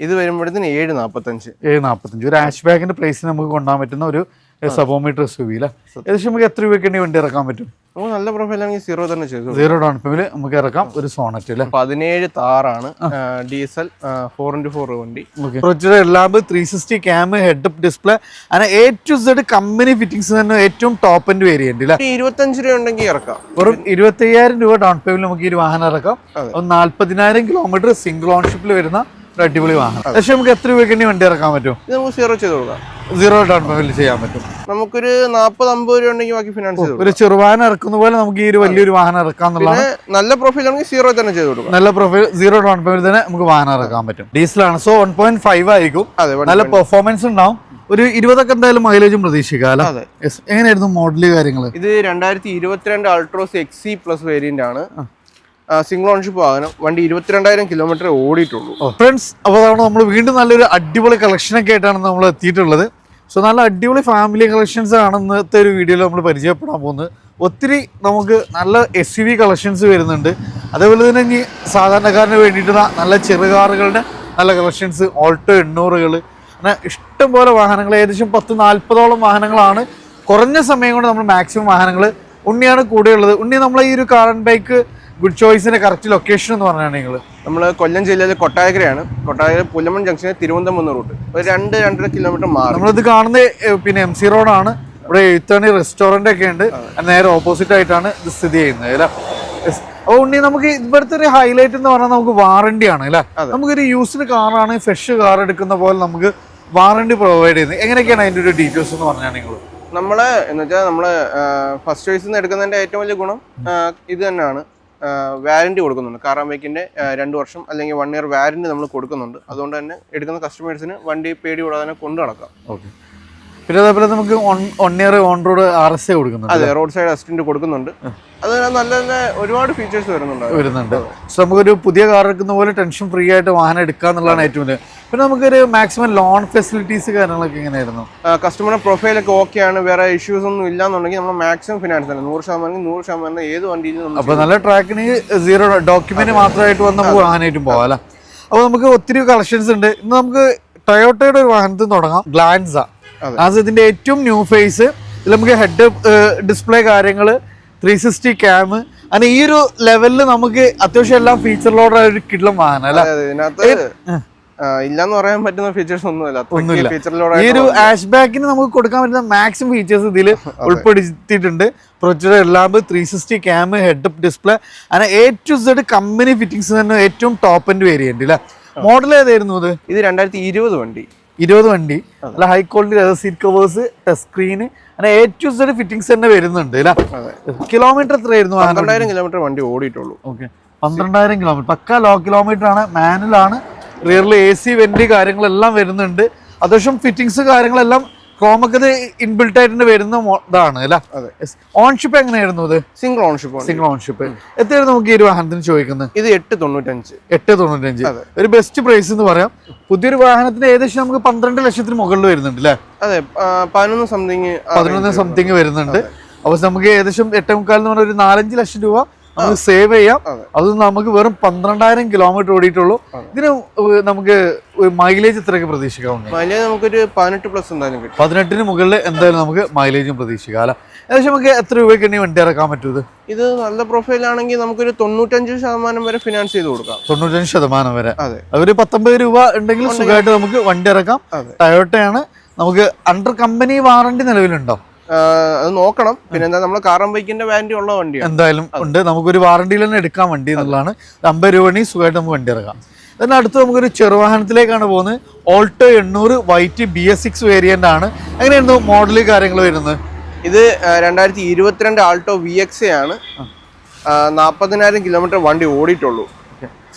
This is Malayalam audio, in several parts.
ഇത് വരുമ്പോഴത്തേന് ഏഴ് നാൽപ്പത്തഞ്ച് ഏഴ് നാൽപ്പത്തഞ്ച് ഒരു ആഷ് ബാഗിന്റെ പ്രൈസിന് നമുക്ക് കൊണ്ടുപോകാൻ പറ്റുന്ന ഒരു സബോമീറ്റർ എസ് യു ഏകദേശം നമുക്ക് എത്ര രൂപയ്ക്ക് വേണ്ടി വണ്ടി ഇറക്കാൻ പറ്റും? നമുക്ക് നല്ല പ്രൊഫൈൽ ആണെങ്കിൽ സീറോ തന്നെ ചെയ്തു സീറോ ഡൗൺ പേയ്മെന്റ് നമുക്ക് ഇറക്കാം ഒരു സോണറ്റ് അല്ലേ പതിനേഴ് താറാണ് ഡീസൽ ഫോർ ഇന്റു ഫോർ വണ്ടി. Projector lamp three sixty cam head up display അങ്ങനെ A to Z company fittings തന്നെ ഏറ്റവും ടോപ്പ് എൻഡ് വേരിയന്റ് അല്ലേ ഇരുപത്തഞ്ച് രൂപ ഉണ്ടെങ്കിൽ ഇറക്കാം. വെറും ഇരുപത്തി രൂപ ഡൗൺ പേയ്മെന്റ് നമുക്ക് ഈ വാഹനം ഇറക്കാം. നാല്പതിനായിരം കിലോമീറ്റർ സിംഗിൾ ഓൺഷിപ്പിൽ വരുന്ന ഒരു അടിപൊളി വാഹനം. പക്ഷേ നമുക്ക് എത്ര രൂപയ്ക്ക് വേണ്ടി വണ്ടി ഇറക്കാൻ പറ്റും? ഇത് നമുക്ക് സീറോ ചെയ്ത് കൊടുക്കാം. സീറോ ഡൗൺ പേയ്മെന്റ് ചെയ്യാൻ പറ്റും. നമുക്കൊരു നാൽപ്പത് അമ്പത് രൂപ ഉണ്ടെങ്കിൽ ബാക്കി ഫിനാൻസ് ഒരു ചെറുവാഹനം ഇറക്കുന്ന പോലെ നമുക്ക് ഈ ഒരു വലിയൊരു വാഹനം ഇറക്കാം നല്ല പ്രൊഫൈൽ ആണെങ്കിൽ സീറോ തന്നെ ചെയ്ത് കൊടുക്കും. നല്ല പ്രൊഫൈൽ സീറോ ഡൗൺ പേയ്മെന്റ് തന്നെ നമുക്ക് വാഹനം ഇറക്കാൻ പറ്റും. ഡീസലാണ് സോ വൺ പോയിന്റ് ഫൈവ് ആയിരിക്കും. നല്ല പെർഫോമൻസ് ഉണ്ടാവും. ഒരു ഇരുപതൊക്കെ എന്തായാലും മൈലേജും പ്രതീക്ഷിക്കാം. എങ്ങനെയായിരുന്നു മോഡൽ കാര്യങ്ങൾ ഇത് രണ്ടായിരത്തി ഇരുപത്തിരണ്ട് അൾട്രോസ് എക്സി പ്ലസ് വേരിയന്റ് ആണ്. സിംഗിൾ ഓൺഷിപ്പ് വാഹനം വണ്ടി ഇരുപത്തിരണ്ടായിരം കിലോമീറ്റർ ഓടിയിട്ടുള്ളൂ. ഫ്രണ്ട്സ് അപ്പോൾ നമ്മൾ വീണ്ടും നല്ലൊരു അടിപൊളി കളക്ഷനൊക്കെ ആയിട്ടാണ് നമ്മൾ എത്തിയിട്ടുള്ളത്. സോ നല്ല അടിപൊളി ഫാമിലി കളക്ഷൻസ് ആണ് ഇന്നത്തെ ഒരു വീഡിയോയിൽ നമ്മൾ പരിചയപ്പെടാൻ പോകുന്നത്. ഒത്തിരി നമുക്ക് നല്ല എസ് യു വി കളക്ഷൻസ് വരുന്നുണ്ട്. അതേപോലെ തന്നെ ഇനി സാധാരണക്കാരന് വേണ്ടിയിട്ടുള്ള നല്ല ചെറുകാറുകളുടെ നല്ല കളക്ഷൻസ് ഓൾട്ടോ എണ്ണൂറുകൾ അങ്ങനെ ഇഷ്ടംപോലെ വാഹനങ്ങൾ ഏകദേശം പത്ത് നാൽപ്പതോളം വാഹനങ്ങളാണ്. കുറഞ്ഞ സമയം കൊണ്ട് നമ്മൾ മാക്സിമം വാഹനങ്ങൾ ഉണ്ണിയാണ് കൂടെയുള്ളത് ഉണ്ണി നമ്മൾ ഈ ഒരു കാർ ആൻഡ് ബൈക്ക് ഗുഡ് ചോയ്സിന്റെ കറക്റ്റ് ലൊക്കേഷൻ എന്ന് പറഞ്ഞാൽ നിങ്ങൾ നമ്മൾ കൊല്ലം ജില്ലയിലെ കൊട്ടായക്കരയാണ് കൊട്ടായക്കര പുല്ലമൺ ജംഗ്ഷനിൽ തിരുവനന്തപുരം എന്ന റൂട്ട്. ഒരു രണ്ട് രണ്ടര കിലോമീറ്റർ മാറി. നമ്മളിത് കാണുന്നത് പിന്നെ എം സി റോഡാണ് ഇവിടെ എഴുത്തണി റെസ്റ്റോറന്റ് ഒക്കെ ഉണ്ട്. നേരെ ഓപ്പോസിറ്റ് ആയിട്ടാണ് ഇത് സ്ഥിതി ചെയ്യുന്നത് അല്ലേ. അപ്പോൾ ഉണ്ണി നമുക്ക് ഇവിടുത്തെ ഒരു ഹൈലൈറ്റ് എന്ന് പറഞ്ഞാൽ നമുക്ക് വാറണ്ടി ആണ് അല്ലേ? നമുക്കൊരു യൂസ്ഡ് കാറാണ് ഫ്രഷ് കാർ എടുക്കുന്ന പോലെ നമുക്ക് വാറണ്ടി പ്രൊവൈഡ് ചെയ്യുന്നത്. എങ്ങനെയൊക്കെയാണ് അതിന്റെ ഒരു ഡീറ്റെയിൽസ് എന്ന് പറഞ്ഞാൽ നിങ്ങൾ നമ്മൾ എന്ന് വെച്ചാൽ നമ്മൾ ഫസ്റ്റ് ചോയ്സിൽ നിന്ന് എടുക്കുന്നതിന്റെ ഏറ്റവും വലിയ ഗുണം ഇത് തന്നെയാണ്. വാരണ്ടി കൊടുക്കുന്നുണ്ട്. കാറാൻ ബൈക്കിന്റെ രണ്ട് വർഷം അല്ലെങ്കിൽ വൺ ഇയർ വാരന്റി നമ്മൾ കൊടുക്കുന്നുണ്ട്. അതുകൊണ്ട് തന്നെ എടുക്കുന്ന കസ്റ്റമേഴ്സിന് വണ്ടി പേടി കൂടാതെ തന്നെ കൊണ്ടു നടക്കാം. ഓക്കെ പിന്നെ അതേപോലെ നമുക്ക് one year on road R S A കൊടുക്കുന്നുണ്ട് അതെ റോഡ് സൈഡ് അസിസ്റ്റന്റ് കൊടുക്കുന്നുണ്ട്. അത് നല്ല നല്ല ഒരുപാട് ഫീച്ചേഴ്സ് വരുന്നുണ്ട് വരുന്നുണ്ട്. സോ നമുക്കൊരു പുതിയ കാർ എടുക്കുന്ന പോലെ ടെൻഷൻ ഫ്രീ ആയിട്ട് വാഹനം എടുക്കുക എന്നുള്ളതാണ് ഏറ്റവും വലിയ. പിന്നെ നമുക്കൊരു മാക്സിമം ലോൺ ഫെസിലിറ്റീസ് കാര്യങ്ങളൊക്കെ എങ്ങനെയായിരുന്നു? കസ്റ്റമറുടെ പ്രൊഫൈലൊക്കെ ഓക്കെ ആണ്. വേറെ ഇഷ്യൂസ് ഒന്നും ഇല്ല എന്നുണ്ടെങ്കിൽ നമ്മൾ മാക്സിമം ഫിനാൻസ് തന്നെ. നൂറ് ശതമാനം നൂറ് ശതമാനം ഏത് വണ്ടിയിലും അപ്പോൾ അപ്പൊ നല്ല ട്രാക്കിന് സീറോ ഡോക്യുമെന്റ് മാത്രമായിട്ട് വന്ന് നമുക്ക് വാഹനമായിട്ടും പോകാം അല്ലേ? അപ്പൊ നമുക്ക് ഒത്തിരി കളക്ഷൻസ് ഉണ്ട്. ഇന്ന് നമുക്ക് ടൊയോട്ടയുടെ ഒരു വാഹനത്തിൽ നിന്ന് തുടങ്ങാം. ഗ്ലാൻസ അതെ. ഇതിന്റെ ഏറ്റവും ന്യൂ ഫേസ് ഇതിൽ നമുക്ക് ഹെഡ് ഡിസ്പ്ലേ കാര്യങ്ങൾ ത്രീ സിക്സ്റ്റി ക്യാം അങ്ങനെ ഈ ഒരു ലെവലിൽ നമുക്ക് അത്യാവശ്യം എല്ലാം ഫീച്ചറിലോടെ ഒരു കിടലം വാഹനം അല്ലേ? അതെ, ഇതിനകത്ത് ഇല്ലാന്ന് പറയാൻ പറ്റുന്ന ഫീച്ചേഴ്സ് ഒന്നുമില്ല. ഫീച്ചറിലൂടെ ഈ ഒരു ആഷ് ബാക്കിന് നമുക്ക് കൊടുക്കാൻ പറ്റുന്ന മാക്സിമം ഫീച്ചേഴ്സ് ഇതിൽ ഉൾപ്പെടുത്തിയിട്ടുണ്ട് പ്രൊജക്ടർ എല്ലാം three sixty cam head display അങ്ങനെ A to Z company fittings തന്നെ ഏറ്റവും ടോപ്പ് എൻഡ് വേരിയന്റ് അല്ലേ മോഡൽ ഏതായിരുന്നു ഇത് ഇത് രണ്ടായിരത്തി ഇരുപത് വണ്ടി. ഇരുപത് വണ്ടി അല്ല high quality leather seat covers touch screen അങ്ങനെ എ ടു സെഡ് ഫിറ്റിംഗ്സ് തന്നെ വരുന്നുണ്ട് അല്ല? കിലോമീറ്റർ എത്രയായിരുന്നു പന്ത്രണ്ടായിരം കിലോമീറ്റർ വണ്ടി ഓടിയിട്ടുള്ളൂ. ഓക്കെ പന്ത്രണ്ടായിരം കിലോമീറ്റർ പക്ക ലോ കിലോമീറ്റർ ആണ് മാനുവൽ ആണ്. റിയറിൽ എ സി വെന്റ് കാര്യങ്ങളെല്ലാം വരുന്നുണ്ട്. അത്യാവശ്യം ഫിറ്റിംഗ്സ് കാര്യങ്ങളെല്ലാം ക്രോമൊക്കെ ഇത് ഇൻബിൽട്ട് ആയിട്ട് വരുന്ന ഇതാണ് അല്ലേ? അതെ. ഓൺഷിപ്പ് എങ്ങനെയായിരുന്നു ഇത്? സിംഗിൾ ഓൺഷിപ്പ് സിംഗിൾ ഓൺഷിപ്പ് എത്രയായിരുന്നു നമുക്ക് ഈ ഒരു വാഹനത്തിന് ചോദിക്കുന്നത് ഇത് എട്ട് തൊണ്ണൂറ്റഞ്ച്. എട്ട് തൊണ്ണൂറ്റഞ്ച്. ഒരു ബെസ്റ്റ് പ്രൈസ് എന്ന് പറയാം. പുതിയൊരു വാഹനത്തിന് ഏകദേശം നമുക്ക് പന്ത്രണ്ട് ലക്ഷത്തിന് മുകളിൽ വരുന്നുണ്ട് അല്ലേ? അതെ പതിനൊന്ന് സംതിങ് പതിനൊന്ന് സംതിങ് വരുന്നുണ്ട്. അപ്പൊ നമുക്ക് ഏകദേശം എട്ടേ മുക്കാൽ എന്ന് പറഞ്ഞ ഒരു നാലഞ്ച് ലക്ഷം രൂപ നമുക്ക് സേവ് ചെയ്യാം. അതെ. നമുക്ക് വെറും പന്ത്രണ്ടായിരം കിലോമീറ്റർ ഓടിയിട്ടുള്ളൂ. ഇതിന് നമുക്ക് മൈലേജ് ഇത്രയൊക്കെ പ്രതീക്ഷിക്കാം മൈലേജ് നമുക്കൊരു പതിനെട്ട് പ്ലസ് എന്തായാലും കിട്ടും. പതിനെട്ടിന് മുകളിൽ എന്തായാലും നമുക്ക് മൈലേജും പ്രതീക്ഷിക്കാം അല്ല? ഏകദേശം നമുക്ക് എത്ര രൂപയ്ക്ക് തന്നെ വണ്ടി ഇറക്കാൻ പറ്റും ഇത്? ഇത് നല്ല പ്രൊഫൈൽ ആണെങ്കിൽ നമുക്കൊരു തൊണ്ണൂറ്റഞ്ച് ശതമാനം വരെ ഫിനാൻസ് ചെയ്ത് കൊടുക്കാം. തൊണ്ണൂറ്റഞ്ച് ശതമാനം വരെ. ഒരു പത്തൊമ്പത് രൂപ ഉണ്ടെങ്കിൽ സുഖമായിട്ട് നമുക്ക് വണ്ടി ഇറക്കാം. ടയോട്ടയാണ് നമുക്ക് അണ്ടർ കമ്പനി വാറണ്ടി നിലവിലുണ്ടോ? അത് നോക്കണം. പിന്നെ എന്താ നമ്മൾ കാർ ബൈക്കിന്റെ വാറന്റി ഉള്ള വണ്ടി എന്തായാലും ഉണ്ട്. നമുക്കൊരു വാറണ്ടിയിൽ തന്നെ എടുക്കാൻ വണ്ടി എന്നുള്ളതാണ്. അമ്പത് രൂപ സുഖമായിട്ട് നമുക്ക് വണ്ടി ഇറക്കാം. എന്നാൽ അടുത്ത് നമുക്കൊരു ചെറുവാഹനത്തിലേക്കാണ് പോകുന്നത്. ഓൾട്ടോ എണ്ണൂറ് white B S six variant ആണ്. എങ്ങനെയായിരുന്നു മോഡൽ കാര്യങ്ങൾ വരുന്നത്? ഇത് രണ്ടായിരത്തി ഇരുപത്തിരണ്ട് ആൾട്ടോ വി എക്സ് ആണ്. നാൽപ്പതിനായിരം കിലോമീറ്റർ വണ്ടി ഓടിയിട്ടുള്ളൂ.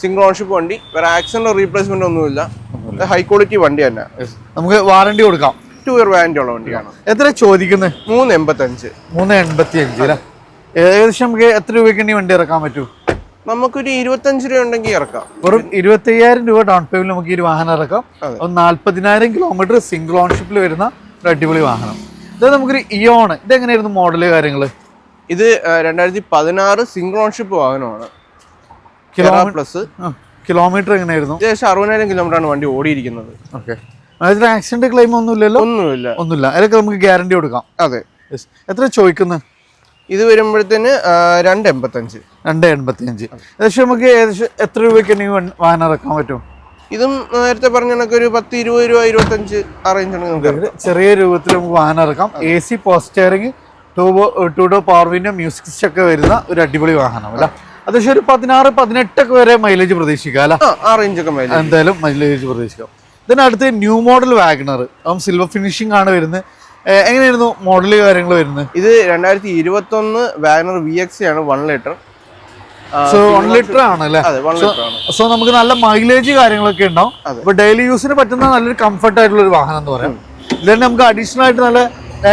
സിംഗിൾ ഓൺഷിപ്പ് വണ്ടി. വേറെ ആക്സിഡന്റ് റീപ്ലേസ്മെന്റ് ഒന്നുമില്ല. ഹൈ ക്വാളിറ്റി വണ്ടി തന്നെ. നമുക്ക് വാറണ്ടി കൊടുക്കാം. ടു ഇയർ വാറന്റി ഉള്ള വണ്ടിയാണ്. എത്ര ചോദിക്കുന്നത് മൂന്ന് എൺപത്തഞ്ച് മൂന്ന് എൺപത്തി അഞ്ച് അല്ലേ? ഏകദേശം നമുക്ക് എത്ര രൂപയ്ക്ക് വണ്ടി ഇറക്കാൻ പറ്റൂ? നമുക്കൊരു ഇരുപത്തഞ്ച് രൂപ ഉണ്ടെങ്കിൽ ഇറക്കാം. വെറും ഇരുപത്തി അയ്യായിരം രൂപ ഡൗൺ പേയ്മെന്റ് നമുക്ക് ഈ വാഹനം ഇറക്കാം. നാല്പതിനായിരം കിലോമീറ്റർ സിംഗിൾ ഓൺഷിപ്പിൽ വരുന്ന ഒരു അടിപൊളി വാഹനം. ഇത് നമുക്കൊരു ഇയോണ് ഇത് എങ്ങനെയായിരുന്നു മോഡൽ കാര്യങ്ങൾ ഇത് രണ്ടായിരത്തി പതിനാറ് സിംഗിൾ ഓൺഷിപ്പ് വാഹനമാണ്. പ്ലസ് കിലോമീറ്റർ എങ്ങനെയായിരുന്നു? ഏകദേശം അറുപതിനായിരം കിലോമീറ്റർ ആണ് വണ്ടി ഓടിയിരിക്കുന്നത്. ഓക്കെ അതിന് ആക്സിഡന്റ് ക്ലെയിം ഒന്നും ഇല്ലല്ലോ ഒന്നുമില്ല. ഒന്നുമില്ല. അതിലൊക്കെ നമുക്ക് ഗ്യാരണ്ടി കൊടുക്കാം. അതെ. എത്ര ചോദിക്കുന്നത് ഇത് വരുമ്പോഴത്തേന് രണ്ട് എൺപത്തഞ്ച് രണ്ട് എൺപത്തി അഞ്ച് ഏകദേശം നമുക്ക് ഏകദേശം എത്ര രൂപയ്ക്ക് വാഹനം ഇറക്കാൻ പറ്റും? ഇതും നേരത്തെ പറഞ്ഞ കണക്ക് ഒരു പത്ത് ഇരുപത് രൂപ ഇരുപത്തഞ്ച് അറേഞ്ച് റേഞ്ച് നമുക്ക് ചെറിയ രൂപത്തിൽ നമുക്ക് വാഹനം ഇറക്കാം. എ സി പോസ്റ്ററിങ് ടൂബോ ടൂ ഡോ പവർ വിൻഡോ മ്യൂസിക് ഒക്കെ വരുന്ന ഒരു അടിപൊളി വാഹനം അല്ല? അതേശം ഒരു പതിനാറ് പതിനെട്ടൊക്കെ വരെ മൈലേജ് പ്രതീക്ഷിക്കാം അല്ല? ആ ആ റേഞ്ച് ഒക്കെ മൈലേജ് എന്തായാലും മൈലേജ് പ്രതീക്ഷിക്കാം. ഇതിനടുത്ത് ന്യൂ മോഡൽ വാഗണർ അപ്പം സിൽവർ ഫിനിഷിംഗ് ആണ് വരുന്നത്. എങ്ങനെയായിരുന്നു മോഡൽ കാര്യങ്ങൾ വരുന്നത്? ഇത് രണ്ടായിരത്തി ഇരുപത്തി ഒന്ന് വാഗ്നർ വി എക്സ് ആണ് one litre so one litre ആണ്. അല്ലേ സോ നമുക്ക് നല്ല മൈലേജ് കാര്യങ്ങളൊക്കെ ഉണ്ടാവും. അപ്പൊ ഡെയിലി യൂസിന് പറ്റുന്ന നല്ലൊരു കംഫർട്ട് ആയിട്ടുള്ള ഒരു വാഹനം എന്ന് പറയാം. ഇതിൽ തന്നെ നമുക്ക് അഡീഷണൽ ആയിട്ട് നല്ല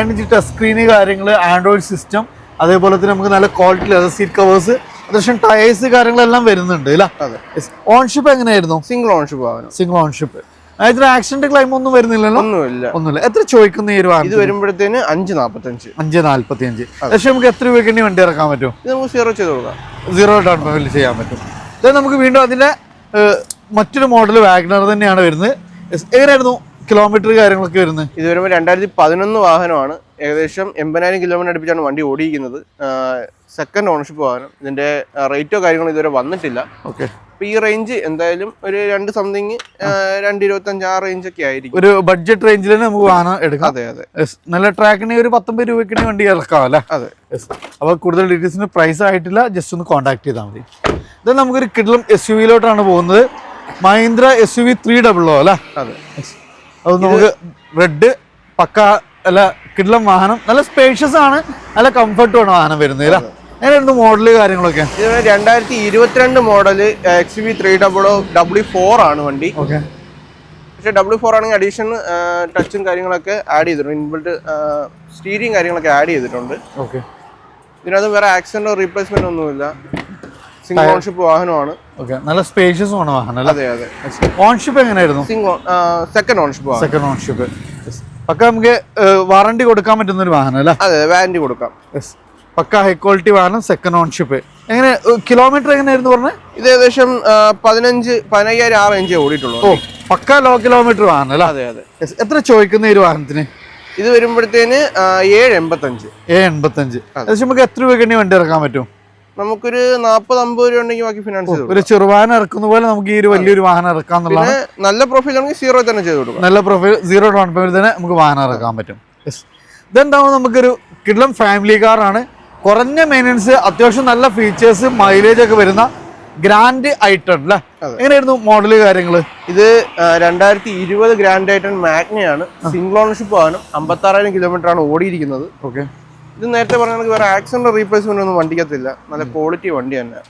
ഇഞ്ച് ടച്ച് സ്ക്രീന് കാര്യങ്ങൾ ആൻഡ്രോയിഡ് സിസ്റ്റം അതേപോലെ തന്നെ നമുക്ക് നല്ല ക്വാളിറ്റി ലെതർ സീറ്റ് കവേഴ്സ് അത്യാവശ്യം ടയേഴ്സ് കാര്യങ്ങളെല്ലാം വരുന്നുണ്ട് അല്ല? ഓൺഷിപ്പ് എങ്ങനെയായിരുന്നു? സിംഗിൾ ഓൺഷിപ്പ് സിംഗിൾ ഓൺഷിപ്പ് ഇതിന് ആക്സിഡന്റ് ക്ലൈം ഒന്നും വരുന്നില്ലല്ലോ? ഒന്നുമില്ല. ഒന്നുമില്ല. എത്ര ചോദിക്കുന്ന ഈ ഒരു ഇത് വരുമ്പോഴത്തേന് അഞ്ച് നാപ്പത്തഞ്ച്. അഞ്ച് നാല്പത്തി അഞ്ച് പക്ഷെ നമുക്ക് എത്ര രൂപയ്ക്ക് വണ്ടി ഇറക്കാൻ പറ്റും? ഇത് നമുക്ക് സീറോ ചെയ്ത് കൊടുക്കാം. സീറോ ഡൗൺ പേയ്മെന്റ് ചെയ്യാൻ പറ്റും. ഇത് നമുക്ക് വീണ്ടും അതിന്റെ മറ്റൊരു മോഡൽ വാഗ്നർ തന്നെയാണ് വരുന്നത്. എങ്ങനെയായിരുന്നു കിലോമീറ്റർ കാര്യങ്ങളൊക്കെ വരുന്നത്? ഇത് വരുമ്പോൾ രണ്ടായിരത്തി പതിനൊന്ന് വാഹനമാണ്. ഏകദേശം എൺപതിനായിരം കിലോമീറ്റർ അടുപ്പിച്ചാണ് വണ്ടി ഓടിയിരിക്കുന്നത്. സെക്കൻഡ് ഓണർഷിപ്പ് വാഹനം. ഇതിന്റെ റേറ്റോ കാര്യങ്ങളോ ഇതുവരെ വന്നിട്ടില്ല. ഓക്കെ അപ്പൊ ഈ റേഞ്ച് എന്തായാലും ഒരു രണ്ട് സംതിങ് രണ്ട് ഇരുപത്തഞ്ച് ആ റേഞ്ച് ഒക്കെ ആയിരിക്കും. ഒരു ബഡ്ജറ്റ് റേഞ്ചിൽ തന്നെ നമുക്ക് വാഹനം എടുക്കാം. അതെ അതെ. നല്ല ട്രാക്കിന് ഒരു പത്തൊമ്പത് രൂപയ്ക്ക് വണ്ടി ഇറക്കാം അല്ലേ? അതെ. അപ്പൊ അപ്പോൾ കൂടുതൽ ഡീറ്റെയിൽസിന് പ്രൈസ് ആയിട്ടില്ല ജസ്റ്റ് ഒന്ന് കോൺടാക്ട് ചെയ്താൽ മതി. ഇത് നമുക്കൊരു കിഡ്ലം എസ് യു വിയിലോട്ടാണ് പോകുന്നത്. Mahindra S U V three double O അല്ലേ? അതെ. അത് നമുക്ക് റെഡ് പക്ക അല്ല കിഡ്ലം വാഹനം. നല്ല സ്പേഷ്യസ് ആണ്. നല്ല കംഫർട്ടുമാണ് വാഹനം വരുന്നത് അല്ലേ? എങ്ങനെയായിരുന്നു മോഡൽ കാര്യങ്ങളൊക്കെ? ഇത് രണ്ടായിരത്തി ഇരുപത്തിരണ്ട് model X V three double W four ആണ് വണ്ടി. ഓക്കെ. പക്ഷേ ഡബ്ല്യു ഫോർ ആണെങ്കിൽ അഡീഷൻ ടച്ചും കാര്യങ്ങളൊക്കെ ആഡ് ചെയ്തിട്ടുണ്ട്. ഇൻബിൾട്ട് സ്റ്റീരിങ് കാര്യങ്ങളൊക്കെ ആഡ് ചെയ്തിട്ടുണ്ട്. ഓക്കെ. ഇതിനകത്ത് വേറെ ആക്സിഡന്റോ റീപ്ലേസ്മെന്റ് ഒന്നുമില്ല. സിംഗിൾ ഓൺഷിപ്പ് വാഹനമാണ്. ഓക്കെ. നല്ല സ്പേഷ്യസ് ആണ് വാഹനം അതെ അതെ. ഓൺഷിപ്പ് എങ്ങനെയായിരുന്നു? Single second ownership second ownership ഒക്കെ നമുക്ക് വാറണ്ടി കൊടുക്കാൻ പറ്റുന്ന ഒരു വാഹനം അല്ലേ? അതെ വാറണ്ടി കൊടുക്കാം. യെസ് പക്ക ഹൈ ക്വാളിറ്റി വാഹനം സെക്കൻഡ് ഓൺഷിപ്പ് എങ്ങനെ കിലോമീറ്റർ എങ്ങനെയായിരുന്നു പറഞ്ഞത് ഇത് ഏകദേശം പതിനഞ്ച് പതിനയ്യായിരം ആ റേഞ്ചേ ഓടിയിട്ടുള്ളൂ. ഓ പക്ക ലോ കിലോമീറ്റർ വാഹനം അല്ലേ? അതെ അതെ. എത്ര ചോദിക്കുന്ന ഈ ഒരു വാഹനത്തിന്? ഇത് വരുമ്പോഴത്തേന് ഏഴ് എൺപത്തഞ്ച് ഏഴ് എൺപത്തഞ്ച് ഏകദേശം നമുക്ക് എത്ര രൂപയ്ക്ക് വണ്ടി ഇറക്കാൻ പറ്റും? നമുക്കൊരു നാൽപ്പത് അമ്പത് രൂപ ഉണ്ടെങ്കിൽ ബാക്കി ഫിനാൻസ് ഒരു ചെറുവാഹനം ഇറക്കുന്ന പോലെ നമുക്ക് ഈ ഒരു വലിയൊരു വാഹനം ഇറക്കാം എന്നുള്ളതാണ്. നല്ല പ്രൊഫൈൽ ആണെങ്കിൽ സീറോ തന്നെ ചെയ്ത് കൊടുക്കും. നല്ല പ്രൊഫൈൽ സീറോ ഡൗൺ പേയ്മെന്റ് തന്നെ നമുക്ക് വാഹനം ഇറക്കാൻ പറ്റും. ഇതെന്താവും നമുക്കൊരു കിഡ്ലം ഫാമിലി കാറാണ് കുറഞ്ഞ മെയിന്റനൻസ് അത്യാവശ്യം നല്ല ഫീച്ചേഴ്സ് മൈലേജ് ഒക്കെ വരുന്ന ഗ്രാൻഡ് ഐറ്റൺ അല്ലേ. എങ്ങനെയായിരുന്നു മോഡൽ കാര്യങ്ങൾ ഇത് രണ്ടായിരത്തി ഇരുപത് ഗ്രാൻഡ് ഐറ്റൺ മാഗ്നയാണ് സിംഗിൾ ഓണർഷിപ്പ് ആണ് അമ്പത്താറായിരം കിലോമീറ്റർ ആണ് ഓടിയിരിക്കുന്നത്. ഓക്കെ ഇത് നേരത്തെ പറഞ്ഞ വേറെ ആക്സിഡന്റ് റീപ്ലേസ്മെന്റ് ഒന്നും വണ്ടിക്കത്തില്ല നല്ല ക്വാളിറ്റി വണ്ടി തന്നെ.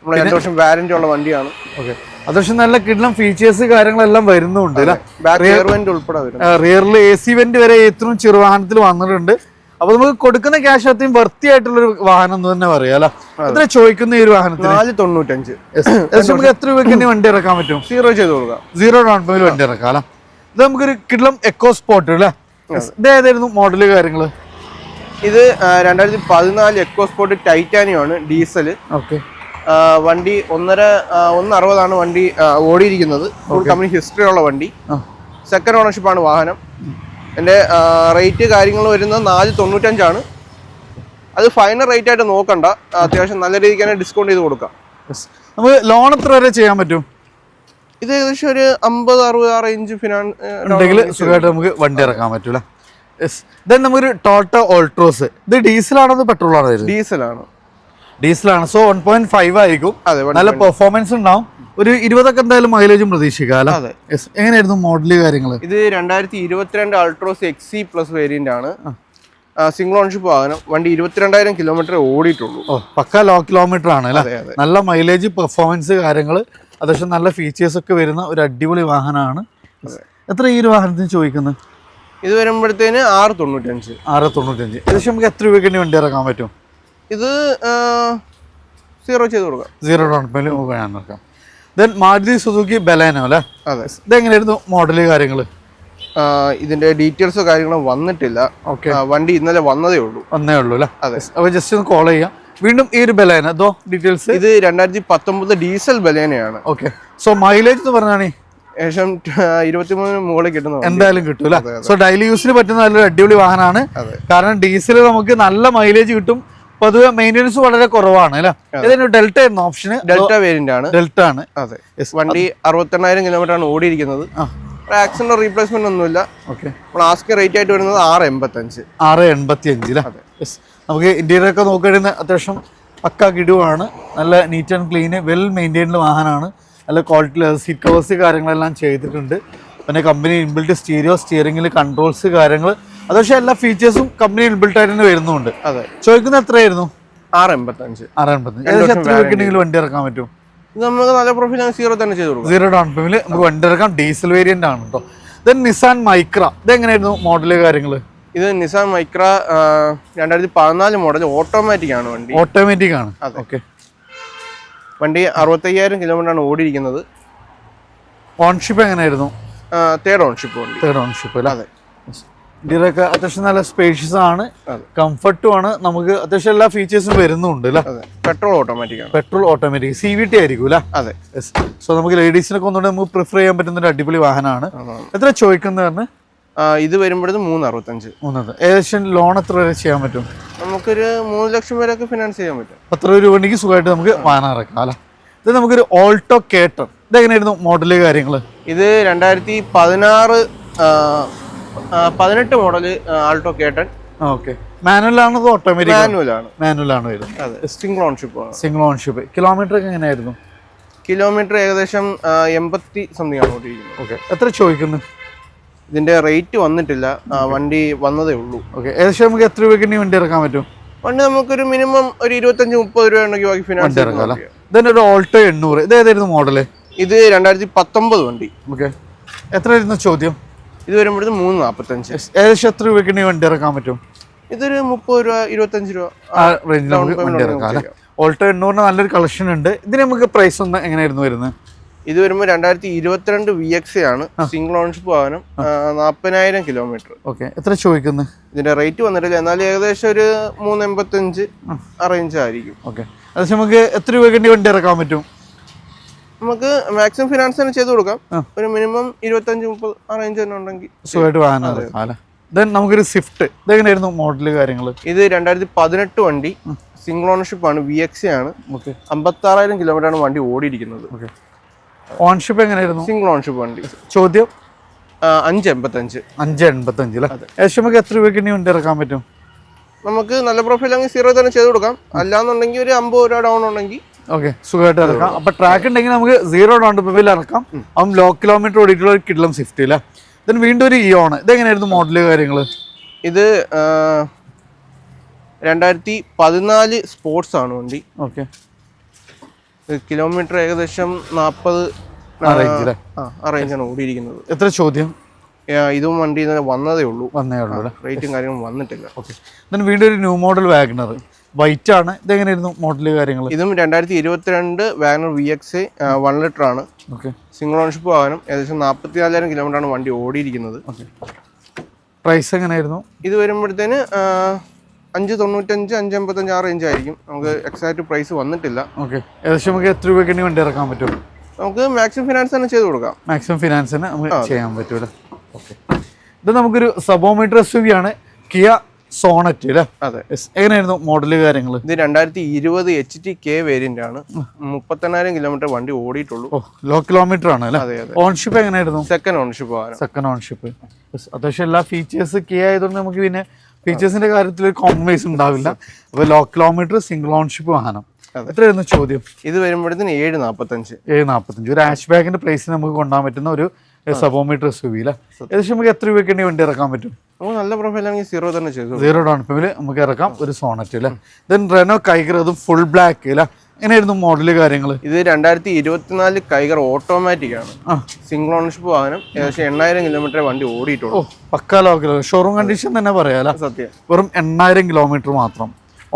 നമ്മൾ രണ്ട് വർഷം വാരന്റി ഉള്ള വണ്ടിയാണ്. ഓക്കെ അത്യാവശ്യം നല്ല കിടലം ഫീച്ചേഴ്സ് കാര്യങ്ങളെല്ലാം വരുന്നുണ്ട് എയർ വെന്റ് ഉൾപ്പെടെ റിയറിൽ എ സി വെന്റ് വരെ ഇത്രയും ചെറുവാഹനത്തിൽ വന്നിട്ടുണ്ട്. അപ്പൊ നമുക്ക് കൊടുക്കുന്ന ക്യാഷ് അത്രയും വൃത്തിയായിട്ടുള്ള ഒരു വാഹനം എന്ന് തന്നെ പറയാം അല്ല? എത്ര ചോദിക്കുന്ന ഈ ഒരു വാഹനത്തിന്? നാല് തൊണ്ണൂറ്റഞ്ച്. നമുക്ക് എത്ര രൂപയ്ക്ക് തന്നെ വണ്ടി ഇറക്കാൻ പറ്റും? സീറോ ചെയ്ത് കൊടുക്കാം. സീറോ ഡൗൺ പേയ്മെന്റ് വണ്ടി ഇറക്കാം അല്ലെ? ഇത് നമുക്കൊരു കിഡ്ലം എക്കോ സ്പോർട്ട് അല്ലേ? ഇത് ഏതായിരുന്നു മോഡൽ കാര്യങ്ങൾ? ഇത് രണ്ടായിരത്തി പതിനാല് എക്കോ സ്പോർട്ട് ടൈറ്റാനിയം ആണ് ഡീസൽ ഓക്കെ വണ്ടി ഒന്നര ഒന്ന് അറുപതാണ് വണ്ടി ഓടിയിരിക്കുന്നത്. കമ്പനി ഹിസ്റ്ററി ഉള്ള വണ്ടി. സെക്കൻഡ് ഓണർഷിപ്പാണ് ആണ് വാഹനം. എന്റെ റേറ്റ് കാര്യങ്ങൾ വരുന്നത് നാല് തൊണ്ണൂറ്റഞ്ചാണ്. അത് ഫൈനൽ റേറ്റ് ആയിട്ട് നോക്കണ്ട. അത്യാവശ്യം നല്ല രീതിക്ക് തന്നെ ഡിസ്കൗണ്ട് ചെയ്ത് കൊടുക്കാം. നമുക്ക് ലോൺ എത്ര വരെ ചെയ്യാൻ പറ്റും? ഇത് ഏകദേശം ഒരു അമ്പത് അറുപത് ആ റേഞ്ച് ഫിനാൻസ് ഉണ്ടെങ്കിൽ സുഖമായിട്ട് നമുക്ക് വണ്ടി ഇറക്കാൻ പറ്റൂല. ദെൻ നമുക്കൊരു ടോട്ട ഓൾട്രോസ് ഇത് ഡീസലാണോ പെട്രോൾ ആണോ ഡീസലാണ് ഡീസലാണ് സോ വൺ പോയിന്റ് ഫൈവ് ആയിരിക്കും. നല്ല പെർഫോമൻസ് ഉണ്ടാവും. ഒരു ഇരുപതൊക്കെ എന്തായാലും മൈലേജും പ്രതീക്ഷിക്കാം അതെ. എങ്ങനെയായിരുന്നു മോഡൽ കാര്യങ്ങൾ ഇത് രണ്ടായിരത്തി ഇരുപത്തിരണ്ട് അൾട്രോസ് എക്സി പ്ലസ് വേരിയന്റ് ആണ് സിംഗിൾ ഓൺഷിപ്പ് വാഹനം. വണ്ടി ഇരുപത്തിരണ്ടായിരം കിലോമീറ്റർ ഓടിയിട്ടുള്ളൂ. ഓ പക്ക ലോ കിലോമീറ്റർ ആണ് അല്ലേ? നല്ല മൈലേജ് പെർഫോമൻസ് കാര്യങ്ങൾ അത്യാവശ്യം നല്ല ഫീച്ചേഴ്സ് ഒക്കെ വരുന്ന ഒരു അടിപൊളി വാഹനമാണ്. എത്ര ഈ ഒരു വാഹനത്തിന് ചോദിക്കുന്നത് ഇത് വരുമ്പോഴത്തേന് ആറ് തൊണ്ണൂറ്റഞ്ച് ആറ് തൊണ്ണൂറ്റഞ്ച് ഏകദേശം നമുക്ക് എത്ര രൂപയ്ക്ക് വേണ്ടി ഇറക്കാൻ പറ്റും? ഇത് സീറോ ചെയ്ത് കൊടുക്കാം. സീറോ ഡൗൺ പേയ്മെന്റ് വേണം ഇറക്കാം ദെൻ മാരുതി സുസുക്കി ബലേനോ അല്ലേ? അതെ. ഇതെങ്ങനെയായിരുന്നു മോഡൽ കാര്യങ്ങൾ ഇതിന്റെ ഡീറ്റെയിൽസോ കാര്യങ്ങളോ വന്നിട്ടില്ല. ഓക്കെ വണ്ടി ഇന്നലെ വന്നതേ ഉള്ളൂ. വന്നേ ഉള്ളൂ അല്ലേ? അതെ. അപ്പോൾ ജസ്റ്റ് ഒന്ന് കോൾ ചെയ്യാം. വീണ്ടും ഈ ഒരു ബലേന അതോ ഡീറ്റെയിൽസ് ഇത് രണ്ടായിരത്തി പത്തൊമ്പത് ഡീസൽ ബലേനയാണ് ഓക്കെ സോ മൈലേജ് എന്ന് പറഞ്ഞാണേ ഏകദേശം ഇരുപത്തിമൂന്ന് മുകളിൽ കിട്ടുന്നു എന്തായാലും കിട്ടും അല്ലേ? സോ ഡെയിലി യൂസിന് പറ്റുന്ന നല്ലൊരു അടിപൊളി വാഹനമാണ്. കാരണം ഡീസൽ നമുക്ക് നല്ല മൈലേജ് കിട്ടും. പൊതുവെ മെയിന്റെനൻസ് വളരെ കുറവാണ് അല്ലേ? ഇതിന് ഡെൽറ്റ എന്ന ഓപ്ഷൻ ഡെൽറ്റ വേരിയന്റ് ആണ് ഡെൽറ്റ ആണ്. അതെ. വണ്ടി അറുപത്തെണ്ണായിരം കിലോമീറ്റർ ആണ് ഓടിയിരിക്കുന്നത്. ആക്സിഡന്റ് റീപ്ലേസ്മെന്റ് ഒന്നുമില്ല. ഓക്കെ നമ്മൾ ആസ്ക് റേറ്റ് ആയിട്ട് വരുന്നത് ആറ് എൺപത്തഞ്ച്. ആറ് എൺപത്തി അഞ്ചിൽ നമുക്ക് ഇന്റീരിയർ ഒക്കെ നോക്കുകയാണെങ്കിൽ അത്യാവശ്യം പക്ക കിടുവാണ് നല്ല neat and clean well maintained വാഹനമാണ്. നല്ല ക്വാളിറ്റി സീറ്റ് കവേഴ്സ് കാര്യങ്ങളെല്ലാം ചെയ്തിട്ടുണ്ട്. പിന്നെ കമ്പനി ഇൻബിൽറ്റ് സ്റ്റീരിയോ സ്റ്റിയറിംഗിൽ കൺട്രോൾസ് കാര്യങ്ങൾ അത് പക്ഷേ എല്ലാ ഫീച്ചേഴ്സും കമ്പനി ഇൻബിൽറ്റ് ആയിട്ട് തന്നെ വരുന്നുണ്ട്. അതെ. ചോദിക്കുന്നത് എത്രയായിരുന്നു? ആറ് എൺപത്തഞ്ച് ആറ് എൺപത്തഞ്ച് ഏകദേശം എത്ര രൂപയ്ക്കുണ്ടെങ്കിൽ വണ്ടി ഇറക്കാൻ പറ്റും? ഇത് നമുക്ക് നല്ല പ്രോഫിറ്റ് സീറോ തന്നെ ചെയ്തു കൊടുക്കും. സീറോ ഡൗൺ പേയ്മെന്റ് നമുക്ക് വണ്ടി ഇറക്കാം. ഡീസൽ വേരിയന്റ് ആണ് കേട്ടോ ദെൻ നിസാൻ മൈക്ര ഇത് എങ്ങനെയായിരുന്നു മോഡൽ കാര്യങ്ങൾ ഇത് നിസാൻ മൈക്ര രണ്ടായിരത്തി പതിനാല് മോഡൽ ഓട്ടോമാറ്റിക് ആണ് വണ്ടി. ഓട്ടോമാറ്റിക് ആണ്. ഓക്കെ വണ്ടി അറുപത്തയ്യായിരം കിലോമീറ്റർ ആണ് ഓടിയിരിക്കുന്നത്. ഓൺഷിപ്പ് എങ്ങനെയായിരുന്നു? തേർഡ് ഓൺഷിപ്പ് വണ്ടി. തേർഡ് ഓൺഷിപ്പ് അല്ലേ? അതെ. ഇതിലൊക്കെ അത്യാവശ്യം നല്ല സ്പേഷ്യസ് ആണ്. കംഫർട്ടും ആണ്. നമുക്ക് അത്യാവശ്യം എല്ലാ ഫീച്ചേഴ്സും വരുന്നുണ്ട് അല്ലേ പെട്രോൾ ഓട്ടോമാറ്റിക് ആണ്. Petrol automatic C V T ആയിരിക്കും അതെ. സോ നമുക്ക് ലേഡീസിനൊക്കെ ഒന്നുകൂടെ നമുക്ക് പ്രിഫർ ചെയ്യാൻ പറ്റുന്ന ഒരു അടിപൊളി വാഹനമാണ്. എത്ര ചോദിക്കുന്നത് പറഞ്ഞ്? ഇത് വരുമ്പോഴത് മൂന്ന് അറുപത്തഞ്ച് മൂന്നത് ഏകദേശം ലോൺ എത്ര വരെ ചെയ്യാൻ പറ്റും? നമുക്കൊരു മൂന്ന് ലക്ഷം വരെ ഒക്കെ ഫിനാൻസ് ചെയ്യാൻ പറ്റും. പത്ത് രൂപ ഉണ്ടെങ്കിൽ സുഖമായിട്ട് നമുക്ക് വാഹനം ഇറക്കാം അല്ലേ ഇത് നമുക്കൊരു ഓൾട്ടോ കേട്ടർ ഇതെങ്ങനെയായിരുന്നു മോഡൽ കാര്യങ്ങൾ ഇത് രണ്ടായിരത്തി പതിനാറ് പതിനെട്ട് model Alto K ten okay manual ആണ് ഓട്ടോമാറ്റിക് മാനുവൽ ആണ്? വരുന്നത്. അതെ. Single ownership single ownership kilometre ഒക്കെ എങ്ങനെയായിരുന്നു? കിലോമീറ്റർ ഏകദേശം എൺപത്തി സംതിങ് ആണ് ഓടിയിരിക്കുന്നത്. ഓക്കെ എത്ര ചോദിക്കുന്നു? ഇതിന്റെ റേറ്റ് വന്നിട്ടില്ല. വണ്ടി വന്നതേ ഉള്ളൂ. ഓക്കെ ഏകദേശം നമുക്ക് എത്ര രൂപയ്ക്ക് വണ്ടി ഇറക്കാൻ പറ്റും? വണ്ടി നമുക്കൊരു മിനിമം ഒരു ഇരുപത്തഞ്ച് മുപ്പത് രൂപ ഉണ്ടെങ്കിൽ ബാക്കി ഫിനാൻസ് ഇതന്നെ ഒരു ഓൾട്ടോ എണ്ണൂറ്. ഇത് ഏതായിരുന്നു മോഡൽ ഇത് രണ്ടായിരത്തി പത്തൊമ്പത് വണ്ടി. ഓക്കെ എത്രയായിരുന്നു ചോദ്യം? ഇത് വരുമ്പോഴത്തെ മൂന്ന് നാൽപ്പത്തഞ്ച് ഏകദേശം എത്ര രൂപയ്ക്ക് വണ്ടി ഇറക്കാൻ പറ്റും? ഇതൊരു മുപ്പത് രൂപ ഇരുപത്തഞ്ച് രൂപ. റേഞ്ചിൽ നമുക്ക് payment വണ്ടി ഉണ്ടെങ്കിൽ ഇറക്കാം അല്ലേ? ഓൾട്ടോ എണ്ണൂറിന് നല്ലൊരു കളക്ഷൻ ഉണ്ട്. ഇതിന് നമുക്ക് പ്രൈസ് ഒന്ന് എങ്ങനെയായിരുന്നു വരുന്നത്? ഇത് വരുമ്പോൾ രണ്ടായിരത്തി ഇരുപത്തിരണ്ട് വി എക്സ് ആണ്. സിംഗിൾ ഓൺഷിപ്പ് വാഹനം. നാൽപ്പതിനായിരം കിലോമീറ്റർ ഓക്കെ. എത്ര ചോദിക്കുന്നു? ഇതിന്റെ റേറ്റ് വന്നിട്ടില്ല. എന്നാൽ ഏകദേശം ഒരു മൂന്ന് എൺപത്തഞ്ച് ആ. റേഞ്ച് ആയിരിക്കും. ഓക്കെ. ഏകദേശം നമുക്ക് എത്ര രൂപയ്ക്ക് വണ്ടി ഇറക്കാൻ പറ്റും? നമുക്ക് മാക്സിമം ഫിനാൻസ് തന്നെ ചെയ്ത് കൊടുക്കാം. ഒരു മിനിമം ഇരുപത്തഞ്ച് മുപ്പത് ആ റേഞ്ച് തന്നെ ഉണ്ടെങ്കിൽ സുഖമായിട്ട് ദെൻ നമുക്കൊരു സ്വിഫ്റ്റ് ഇതെങ്ങനെയായിരുന്നു മോഡൽ കാര്യങ്ങൾ ഇത് രണ്ടായിരത്തി പതിനെട്ട് വണ്ടി സിംഗിൾ ഓണർഷിപ്പ് ആണ് വി എക്സ് ആണ്. ഓക്കെ അമ്പത്താറായിരം കിലോമീറ്റർ ആണ് വണ്ടി ഓടിയിരിക്കുന്നത്. ഓൺഷിപ്പ് എങ്ങനെയായിരുന്നു? സിംഗിൾ ഓൺഷിപ്പ് വണ്ടി. ചോദ്യം? അഞ്ച് എൺപത്തഞ്ച് അഞ്ച് എൺപത്തഞ്ച് അല്ലേ? ഏകദേശം നമുക്ക് എത്ര രൂപയ്ക്ക് ഇനി വണ്ടി ഇറക്കാൻ പറ്റും? നമുക്ക് നല്ല പ്രൊഫൈൽ അങ്ങ് സീറോ തന്നെ ചെയ്ത് കൊടുക്കാം. അല്ലാന്നുണ്ടെങ്കിൽ ഒരു അമ്പത് രൂപ ഡൗൺ ഉണ്ടെങ്കിൽ ഓക്കെ സുഖമായിട്ട് ഇറക്കാം അപ്പൊ ട്രാക്ക് ഉണ്ടെങ്കിൽ നമുക്ക് സീറോ ഡൗൺ പേയ്മെന്റ് ഇറക്കാം. അപ്പം ലോ കിലോമീറ്റർ ഓടിയിട്ടുള്ള ഒരു കിഡ്ലം സ്വിഫ്റ്റ് അല്ലേ then വീണ്ടും ഒരു ഇയോണ് ഇതെങ്ങനെയായിരുന്നു മോഡൽ കാര്യങ്ങൾ ഇത് രണ്ടായിരത്തി പതിനാല് സ്പോർട്സ് ആണ് വണ്ടി. ഓക്കെ. കിലോമീറ്റർ ഏകദേശം നാൽപ്പത് ആ range ല്ലേ? ആ റേഞ്ചാണ് ഓടിയിരിക്കുന്നത്. എത്ര ചോദ്യം? ഇതും വണ്ടി വന്നതേ ഉള്ളൂ. വന്നേ ഉള്ളൂ റേറ്റും കാര്യങ്ങളും വന്നിട്ടില്ല. ഓക്കെ. then വീണ്ടും ഒരു ന്യൂ മോഡൽ വാഗണർ വൈറ്റ് ആണ്. ഇതെങ്ങനെയായിരുന്നു മോഡൽ കാര്യങ്ങൾ? ഇതും രണ്ടായിരത്തി ഇരുപത്തിരണ്ട് WagonR V X one litre ആണ്. ഓക്കെ സിംഗിൾ ഓൺഷിപ്പ് വാഹനം ഏകദേശം നാൽപ്പത്തി നാലായിരം കിലോമീറ്റർ ആണ് വണ്ടി ഓടിയിരിക്കുന്നത്. ഓക്കെ പ്രൈസ് എങ്ങനെയായിരുന്നു? ഇത് വരുമ്പോഴത്തേന് അഞ്ച് തൊണ്ണൂറ്റഞ്ച് അഞ്ച് അമ്പത്തഞ്ച് ആ റേഞ്ച് ആയിരിക്കും. നമുക്ക് എക്സാക്ട് പ്രൈസ് വന്നിട്ടില്ല. ഓക്കെ ഏകദേശം നമുക്ക് എത്ര രൂപയ്ക്ക് വണ്ടി ഇറക്കാൻ പറ്റും? നമുക്ക് മാക്സിമം ഫിനാൻസ് തന്നെ ചെയ്ത് കൊടുക്കാം. മാക്സിമം ഫിനാൻസ് തന്നെ നമുക്ക് ചെയ്യാൻ പറ്റൂല ഓക്കെ ഇത് നമുക്കൊരു സബോമീറ്റർ എസ് യു വി ആണ്. കിയ സോണറ്റ് അല്ലേ അതെ. എങ്ങനെയായിരുന്നു മോഡൽ കാര്യങ്ങൾ ഇത് രണ്ടായിരത്തി ഇരുപത് എച്ച് ടി കെ വേരിയന്റ് ആണ് മുപ്പത്തെണ്ണായിരം കിലോമീറ്റർ വണ്ടി ഓടിയിട്ടുള്ളൂ. ലോ കിലോമീറ്റർ ആണ് അല്ലേ? ഓൺഷിപ്പ് എങ്ങനെയായിരുന്നു? സെക്കൻഡ് ഓൺഷിപ്പ് സെക്കൻഡ് ഓൺഷിപ്പ് അത്യാവശ്യം എല്ലാ ഫീച്ചേഴ്സ് കെ ആയതുകൊണ്ട് നമുക്ക് പിന്നെ ഫീച്ചേഴ്സിന്റെ കാര്യത്തിൽ ഒരു കോംപ്രമൈസ് ഉണ്ടാവില്ല. അപ്പോൾ ലോ കിലോമീറ്റർ സിംഗിൾ ഓൺഷിപ്പ് വാഹനം. എത്രയായിരുന്നു ചോദ്യം? ഇത് വരുമ്പോഴത്തേന് ഏഴ് നാൽപ്പത്തഞ്ച് ഏഴ് നാൽപ്പത്തഞ്ച് ഒരു ആഷ് ബാഗിന്റെ പ്രൈസിന് നമുക്ക് കൊണ്ടുപോകാൻ പറ്റുന്ന ഒരു സബോമീറ്റർ എസ് യു വിയില്ല ഏകദേശം നമുക്ക് എത്ര രൂപയ്ക്ക് വേണ്ടി ഇറക്കാൻ പറ്റും? നമുക്ക് നല്ല പ്രൊഫൈൽ ആണെങ്കിൽ സീറോ തന്നെ ചെയ്തു. സീറോ ഡൗൺ പേയ്മെന്റ് നമുക്ക് ഇറക്കാം ഒരു സോണറ്റ് അല്ലേ? ദെൻ റെനോ കൈഗർ അതും ഫുൾ ബ്ലാക്ക് അല്ലേ? എങ്ങനെയായിരുന്നു മോഡൽ കാര്യങ്ങൾ ഇത് രണ്ടായിരത്തി ഇരുപത്തിനാല് കൈഗർ ഓട്ടോമാറ്റിക് ആണ് സിംഗിൾ ഓണർഷിപ്പ് വാഹനം ഏകദേശം എണ്ണായിരം കിലോമീറ്റർ വണ്ടി ഓടിയിട്ടുള്ളൂ പക്കാ ലോക്കൽ ഷോറൂം കണ്ടീഷൻ തന്നെ പറയാലോ സത്യം. വെറും എണ്ണായിരം കിലോമീറ്റർ മാത്രം.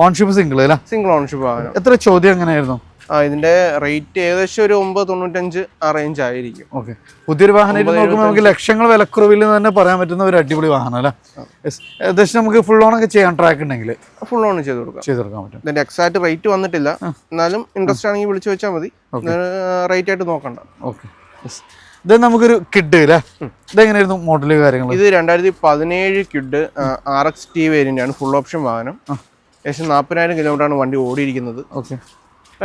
ഓൺഷിപ്പ് സിംഗിൾ അല്ലേ? സിംഗിൾ ഓണർഷിപ്പ് വാഹനം. എത്ര ചോദ്യം എങ്ങനെയായിരുന്നു? ഇതിന്റെ റേറ്റ് ഏകദേശം ഒരു ഒമ്പത് തൊണ്ണൂറ്റഞ്ച് ആ റേഞ്ച് ആയിരിക്കും. ഓക്കെ പുതിയൊരു വാഹനം നോക്കുമ്പോൾ നമുക്ക് ലക്ഷങ്ങൾ വിലക്കുറവിൽ തന്നെ പറയാൻ പറ്റുന്ന ഒരു അടിപൊളി വാഹനം അല്ലേ. ഏകദേശം നമുക്ക് ഫുൾ ഓൺ ഒക്കെ ചെയ്യാൻ ട്രാക്ക് ഉണ്ടെങ്കിൽ ഫുൾ ഓൺ ചെയ്ത് കൊടുക്കാം. ചെയ്ത് കൊടുക്കാൻ പറ്റും. ഇതിന്റെ എക്സാക്ട് റേറ്റ് വന്നിട്ടില്ല. എന്നാലും ഇൻട്രസ്റ്റ് ആണെങ്കിൽ വിളിച്ചു വെച്ചാൽ മതി. റേറ്റ് ആയിട്ട് നോക്കണ്ട. ഓക്കെ ഇത് നമുക്കൊരു കിഡ് അല്ലേ ഇതെങ്ങനെയായിരുന്നു മോഡൽ കാര്യങ്ങൾ ഇത് രണ്ടായിരത്തി പതിനേഴ് Kwid R X T variant ആണ്. ഫുൾ ഓപ്ഷൻ വാഹനം. ഏകദേശം നാൽപ്പതിനായിരം കിലോമീറ്റർ ആണ് വണ്ടി ഓടിയിരിക്കുന്നത്. ഓക്കെ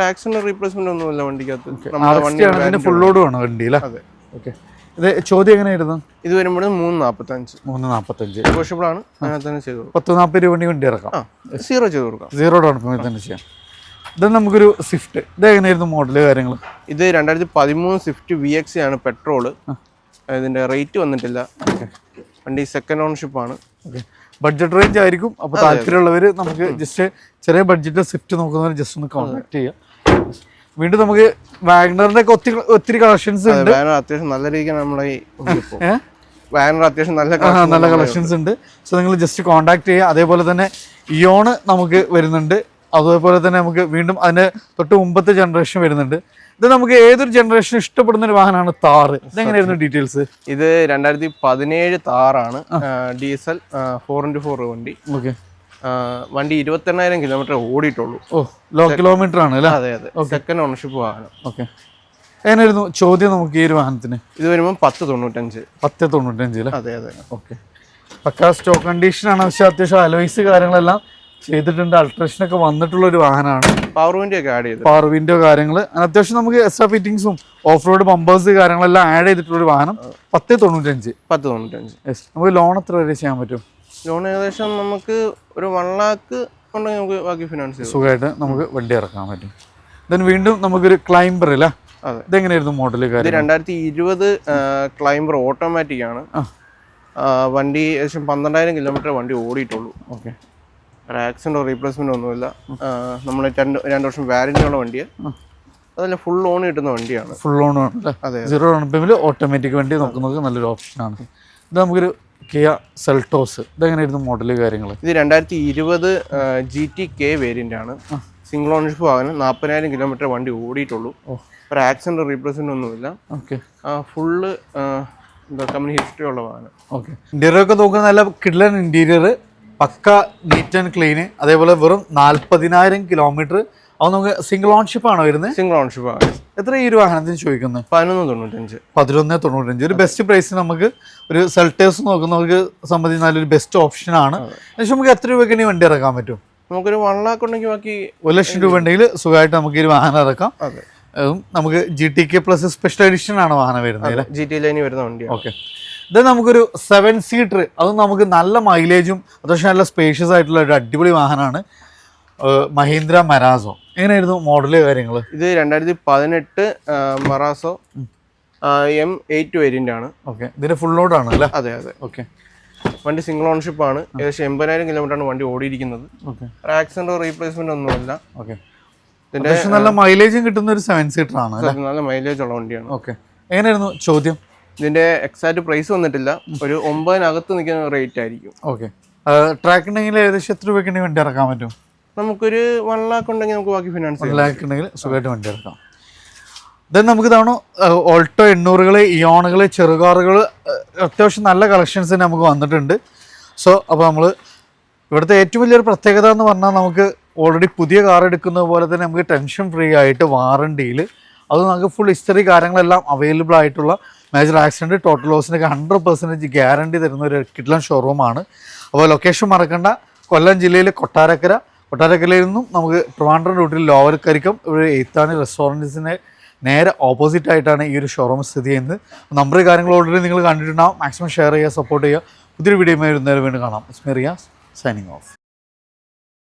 ആക്സിഡന്റ് റീപ്ലേസ്മെന്റ് ഒന്നുമില്ല വണ്ടിക്കകത്ത്. ഫുൾ ലോഡ് വേണം വണ്ടി അതെ. ഓക്കെ ഇത് ചോദ്യം എങ്ങനെയായിരുന്നു? ഇത് വരുമ്പോൾ മൂന്ന് നാൽപ്പത്തഞ്ച് മൂന്ന് നാൽപ്പത്തഞ്ച് നെഗോഷ്യബിൾ ആണ്. തന്നെ ചെയ്തു പത്ത് നാൽപ്പത് രൂപ വണ്ടി വണ്ടി ഇറക്കാം. സീറോ ചെയ്ത് കൊടുക്കാം. സീറോ ഡൗൺ പേയ്മെന്റ് തന്നെ ചെയ്യാം. ഇത് നമുക്കൊരു സ്വിഫ്റ്റ് ഇത് എങ്ങനെയായിരുന്നു മോഡൽ കാര്യങ്ങൾ ഇത് രണ്ടായിരത്തി പതിമൂന്ന് സ്വിഫ്റ്റ് വി എക്സ് ആണ് പെട്രോൾ ഇതിന്റെ റേറ്റ് വന്നിട്ടില്ല. വണ്ടി സെക്കൻഡ് ഓണർഷിപ്പ് ആണ്. ബഡ്ജറ്റ് റേഞ്ച് ആയിരിക്കും. അപ്പോൾ താല്പര്യമുള്ളവർ നമുക്ക് ജസ്റ്റ് ചെറിയ ബഡ്ജറ്റിൽ സ്വിഫ്റ്റ് നോക്കുന്നവർ ജസ്റ്റ് ഒന്ന് കോൺടാക്ട് ചെയ്യാം. വീണ്ടും നമുക്ക് വാഗ്നറിന്റെ ഒക്കെ ഒത്തിരി ഒത്തിരി കളക്ഷൻസ് ഉണ്ട്. വാഗ്നർ അത്യാവശ്യം നല്ല രീതിക്കാണ് നമ്മളെ വാഗ്നർ അത്യാവശ്യം നല്ല നല്ല കളക്ഷൻസ് ഉണ്ട്. സോ നിങ്ങൾ ജസ്റ്റ് കോൺടാക്ട് ചെയ്യുക. അതേപോലെ തന്നെ ഇയോണ് നമുക്ക് വരുന്നുണ്ട്. അതേപോലെ തന്നെ നമുക്ക് വീണ്ടും അതിന് തൊട്ട് മുമ്പത്തെ ജനറേഷൻ വരുന്നുണ്ട്. ഇത് നമുക്ക് ഏതൊരു ജനറേഷൻ ഇഷ്ടപ്പെടുന്ന ഒരു വാഹനമാണ് താറ് ഇതെങ്ങനെയായിരുന്നു ഡീറ്റെയിൽസ് ഇത് രണ്ടായിരത്തി പതിനേഴ് താറാണ് ഡീസൽ ഫോർ ഇന്റു ഫോർ വണ്ടി. ഓക്കെ വണ്ടി ഇരുപത്തെണ്ണായിരം കിലോമീറ്റർ ഓടിയിട്ടുള്ളൂ. ഓ ലോ കിലോമീറ്റർ ആണ് അല്ലേ? അതെ അതെ. സെക്കൻഡ് ഓണർഷിപ്പ് വാഹനം. ഓക്കെ എങ്ങനെയായിരുന്നു ചോദ്യം നമുക്ക് ഈ ഒരു വാഹനത്തിന്? ഇത് വരുമ്പോൾ പത്ത് തൊണ്ണൂറ്റഞ്ച്. പത്ത് തൊണ്ണൂറ്റഞ്ച് അല്ലേ? അതെ അതെ. ഓക്കെ പക്കാ സ്റ്റോക്ക് കണ്ടീഷൻ ആണ് പക്ഷേ അത്യാവശ്യം അലോയ്സ് കാര്യങ്ങളെല്ലാം ചെയ്തിട്ടുണ്ട്. അൾട്രേഷൻ ഒക്കെ വന്നിട്ടുള്ള ഒരു വാഹനമാണ്. പവർ വിൻഡോ ഒക്കെ ആഡ് ചെയ്ത്. പവർ വിൻഡോ കാര്യങ്ങൾ അത്യാവശ്യം നമുക്ക് എക്സ്ട്രാ ഫിറ്റിംഗ്സും ഓഫ് റോഡ് ബമ്പേഴ്സ് കാര്യങ്ങളെല്ലാം ആഡ് ചെയ്തിട്ടുള്ള ഒരു വാഹനം പത്ത് തൊണ്ണൂറ്റഞ്ച്. പത്ത് തൊണ്ണൂറ്റഞ്ച്. നമുക്ക് ലോൺ എത്ര വരെ ചെയ്യാൻ പറ്റും? ലോൺ ഏകദേശം നമുക്ക് ഒരു വൺ ലാക്ക് ഉണ്ടെങ്കിൽ നമുക്ക് ബാക്കി ഫിനാൻസ് സുഖമായിട്ട് നമുക്ക് വണ്ടി ഇറക്കാൻ പറ്റും. ദെൻ വീണ്ടും നമുക്കൊരു ക്ലൈംബർ അല്ലേ അതെ. ഇതെങ്ങനെയായിരുന്നു മോഡൽ ഇത് രണ്ടായിരത്തി ഇരുപത് ക്ലൈംബർ ഓട്ടോമാറ്റിക് ആണ്. വണ്ടി ഏകദേശം പന്ത്രണ്ടായിരം കിലോമീറ്റർ വണ്ടി ഓടിയിട്ടുള്ളൂ. ഓക്കെ ഒരു ആക്സിഡന്റോ റീപ്ലേസ്മെന്റോ ഒന്നുമില്ല. നമ്മൾ രണ്ട് രണ്ട് വർഷം ഉള്ള വണ്ടിയാണ് അതല്ല ഫുൾ ലോൺ കിട്ടുന്ന വണ്ടിയാണ്. ഫുൾ ലോൺ ആണ് അതെ സീറോ ഡൗൺ ഓട്ടോമാറ്റിക് വണ്ടി നോക്കുന്നത് നല്ലൊരു ഓപ്ഷനാണ് ഇത് നമുക്കൊരു കിയ സെൽട്ടോസ് ഇതെങ്ങനെയായിരുന്നു മോഡൽ കാര്യങ്ങൾ ഇത് രണ്ടായിരത്തി ഇരുപത് ജി ടി കെ വേരിയന്റ് ആണ്. സിംഗിൾ ഓണർഷിപ്പ് വാഹനം നാൽപ്പതിനായിരം കിലോമീറ്റർ വണ്ടി ഓടിയിട്ടുള്ളൂ. ഒരു ആക്സിഡന്റ് റീപ്ലേസ്മെന്റ് ഒന്നുമില്ല. ഓക്കെ. ഫുള്ള് എന്താ കമ്പനി ഹിസ്റ്ററി ഉള്ള വാഹനം. ഓക്കെ. ഇന്റീരിയർ ഒക്കെ നോക്കുന്ന നല്ല കിഡ്ലൻ ഇന്റീരിയർ പക്ക നീറ്റ് ആൻഡ് ക്ലീന് അതേപോലെ വെറും നാൽപ്പതിനായിരം കിലോമീറ്റർ അത് നമുക്ക് സിംഗിൾ ഓൺഷിപ്പ് ആണോ വരുന്നത്? സിംഗിൾ ഓൺഷിപ്പ് ആണ് എത്ര ഈ ഒരു വാഹനത്തിന് ചോദിക്കുന്നത്? പതിനൊന്ന് തൊണ്ണൂറ്റഞ്ച് പതിനൊന്ന് തൊണ്ണൂറ്റഞ്ച് ഒരു ബെസ്റ്റ് പ്രൈസ് നമുക്ക് ഒരു സെൽട്ടേഴ്സ് നോക്കുന്നവർക്ക് സംബന്ധിച്ച് നല്ലൊരു ബെസ്റ്റ് ഓപ്ഷൻ ആണ്. പക്ഷെ നമുക്ക് എത്ര രൂപയ്ക്ക് ഇനി വണ്ടി ഇറക്കാൻ പറ്റും? നമുക്കൊരു വൺ ലാക്ക് ഉണ്ടെങ്കിൽ ബാക്കി ഒരു ലക്ഷം രൂപ ഉണ്ടെങ്കിൽ സുഖമായിട്ട് നമുക്ക് ഈ ഒരു വാഹനം ഇറക്കാം. അതെ. നമുക്ക് G T K plus special edition ആണ് വാഹനം വരുന്നത് ജി ടി ലൈനിൽ വരുന്ന വണ്ടി ഓക്കെ ഇത് നമുക്കൊരു സെവൻ സീറ്റർ അതും നമുക്ക് നല്ല മൈലേജും അത്യാവശ്യം നല്ല സ്പേഷ്യസ് ആയിട്ടുള്ള ഒരു അടിപൊളി വാഹനമാണ്. മഹീന്ദ്ര മരാസോ. എങ്ങനെയായിരുന്നു മോഡൽ കാര്യങ്ങൾ ഇത് രണ്ടായിരത്തി പതിനെട്ട് മറാസോ എം എയ്റ്റ് വേരിയന്റ് ആണ്. ഓക്കെ. ഇതിന്റെ ഫുൾ ലോഡ് ആണ് അല്ലേ? അതെ അതെ. ഓക്കെ. വണ്ടി സിംഗിൾ ഓണർഷിപ്പ് ആണ്. ഏകദേശം എൺപതിനായിരം കിലോമീറ്റർ ആണ് വണ്ടി ഓടിയിരിക്കുന്നത്. ആക്സിഡന്റോ റീപ്ലേസ്മെന്റ് ഒന്നുമില്ല. ഓക്കെ. ഇതിന്റെ നല്ല മൈലേജും കിട്ടുന്ന ഒരു സെവൻ സീറ്റർ ആണ് നല്ല മൈലേജ് ഉള്ള വണ്ടിയാണ്. ഓക്കെ. എങ്ങനെയായിരുന്നു ചോദ്യം? ഇതിന്റെ എക്സാക്ട് പ്രൈസ് വന്നിട്ടില്ല. ഒരു ഒമ്പതിനകത്ത് നിൽക്കുന്ന റേറ്റ് ആയിരിക്കും. ഓക്കെ. ട്രാക്കിണ്ടെങ്കിൽ ഏകദേശം എത്ര രൂപയ്ക്ക് വണ്ടി ഇറക്കാൻ പറ്റും? നമുക്കൊരു വൺ ലാക്ക് ഉണ്ടെങ്കിൽ നമുക്ക് ബാക്കി ഫിനാൻസ് വൺ ലാക്ക് ഉണ്ടെങ്കിൽ സുഖമായിട്ട് വണ്ടി എടുക്കാം. ദെൻ നമുക്ക് തവണ ഓൾട്ടോ എണ്ണൂറുകൾ ഇയോണുകൾ ചെറുകാറുകൾ അത്യാവശ്യം നല്ല കളക്ഷൻസ് തന്നെ നമുക്ക് വന്നിട്ടുണ്ട്. സോ അപ്പോൾ നമ്മൾ ഇവിടുത്തെ ഏറ്റവും വലിയൊരു പ്രത്യേകത എന്ന് പറഞ്ഞാൽ നമുക്ക് ഓൾറെഡി പുതിയ കാർ എടുക്കുന്നത് പോലെ തന്നെ നമുക്ക് ടെൻഷൻ ഫ്രീ ആയിട്ട് വാറണ്ടിയിൽ അത് നമുക്ക് ഫുൾ ഹിസ്റ്ററി കാര്യങ്ങളെല്ലാം അവൈലബിൾ ആയിട്ടുള്ള മേജർ ആക്സിഡന്റ് ടോട്ടൽ ലോസിനൊക്കെ ഹൺഡ്രഡ് പെർസെന്റേജ് ഗ്യാരണ്ടി തരുന്ന ഒരു കിഡ്ലൻ ഷോറൂമാണ് അപ്പോൾ ലൊക്കേഷൻ മറക്കണ്ട. കൊല്ലം ജില്ലയിലെ കൊട്ടാരക്കര കൊട്ടാരക്കരയിൽ നിന്നും നമുക്ക് ട്രിവാൻഡ്രം റൂട്ടിൽ ലോവർക്കരിക്കം ഒരു എയ്ത്താണി റെസ്റ്റോറന്റ്സിന് നേരെ ഓപ്പോസിറ്റ് ആയിട്ടാണ് ഈ ഒരു ഷോറൂം സ്ഥിതി ചെയ്യുന്നത്. നമ്പർ കാര്യങ്ങൾ ഓൾറെഡി നിങ്ങൾ കണ്ടിട്ടുണ്ടാവും. മാക്സിമം ഷെയർ ചെയ്യുക സപ്പോർട്ട് ചെയ്യുക. പുതിയൊരു വീഡിയോ വരുന്നേരം വീണ്ടും കാണാം. ഇസ്മെറിയ സൈനിങ് ഓഫ്